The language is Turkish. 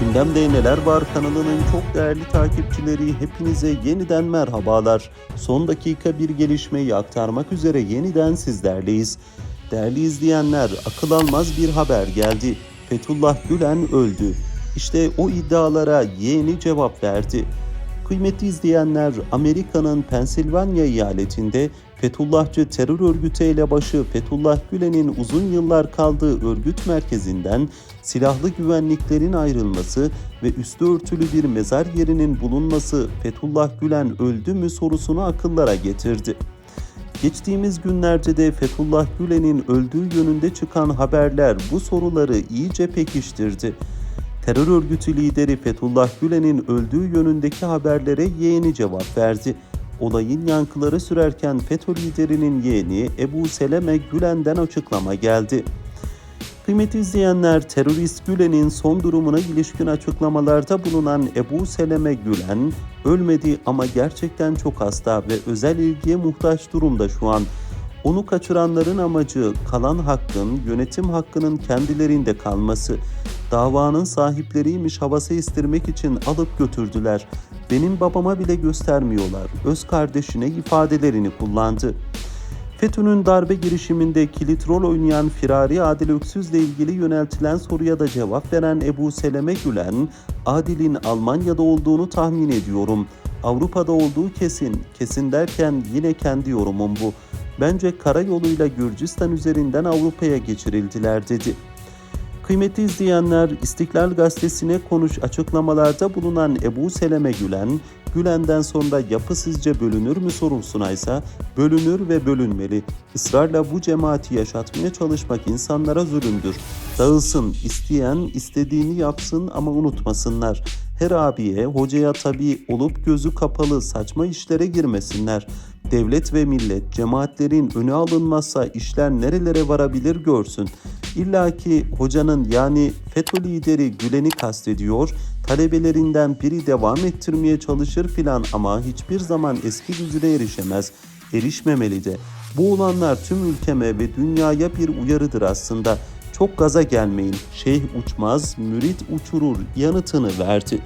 Gündemde Neler Var kanalının çok değerli takipçileri hepinize yeniden merhabalar. Son dakika bir gelişmeyi aktarmak üzere yeniden sizlerleyiz. Değerli izleyenler akıl almaz bir haber geldi. Fethullah Gülen öldü. İşte o iddialara yeğeni cevap verdi. Kıymetli izleyenler, Amerika'nın Pensilvanya eyaletinde Fethullahçı terör örgütü elebaşı Fethullah Gülen'in uzun yıllar kaldığı örgüt merkezinden silahlı güvenliklerin ayrılması ve üstü örtülü bir mezar yerinin bulunması Fethullah Gülen öldü mü sorusunu akıllara getirdi. Geçtiğimiz günlerde de Fethullah Gülen'in öldüğü yönünde çıkan haberler bu soruları iyice pekiştirdi. Terör örgütü lideri Fethullah Gülen'in öldüğü yönündeki haberlere yeğeni cevap verdi. Olayın yankıları sürerken FETÖ liderinin yeğeni Ebu Seleme Gülen'den açıklama geldi. Kıymetli izleyenler, terörist Gülen'in son durumuna ilişkin açıklamalarda bulunan Ebu Seleme Gülen, ölmedi ama gerçekten çok hasta ve özel ilgiye muhtaç durumda şu an. Onu kaçıranların amacı kalan hakkın, yönetim hakkının kendilerinde kalması. Davanın sahipleriymiş havası istirmek için alıp götürdüler. Benim babama bile göstermiyorlar. Öz kardeşine ifadelerini kullandı. FETÖ'nün darbe girişiminde kilit rol oynayan Firari Adil Öksüz'le ilgili yöneltilen soruya da cevap veren Ebu Seleme Gülen, Adil'in Almanya'da olduğunu tahmin ediyorum. Avrupa'da olduğu kesin. Kesin derken yine kendi yorumum bu. Bence karayoluyla Gürcistan üzerinden Avrupa'ya geçirildiler dedi. Kıymetli izleyenler, İstiklal Gazetesi'ne konuş açıklamalarda bulunan Ebu Seleme Gülen, Gülen'den sonra yapı sizce bölünür mü sorusuna ise bölünür ve bölünmeli. Israrla bu cemaati yaşatmaya çalışmak insanlara zulümdür. Dağılsın, isteyen istediğini yapsın ama unutmasınlar. Her abiye, hocaya tabi olup gözü kapalı saçma işlere girmesinler. Devlet ve millet cemaatlerin önü alınmazsa işler nerelere varabilir görsün. İlla ki hocanın yani FETÖ lideri Gülen'i kastediyor, talebelerinden biri devam ettirmeye çalışır filan ama hiçbir zaman eski gücüne erişemez, erişmemeli de. Bu olanlar tüm ülkeme ve dünyaya bir uyarıdır aslında. Çok gaza gelmeyin, şeyh uçmaz, mürit uçurur yanıtını verdi.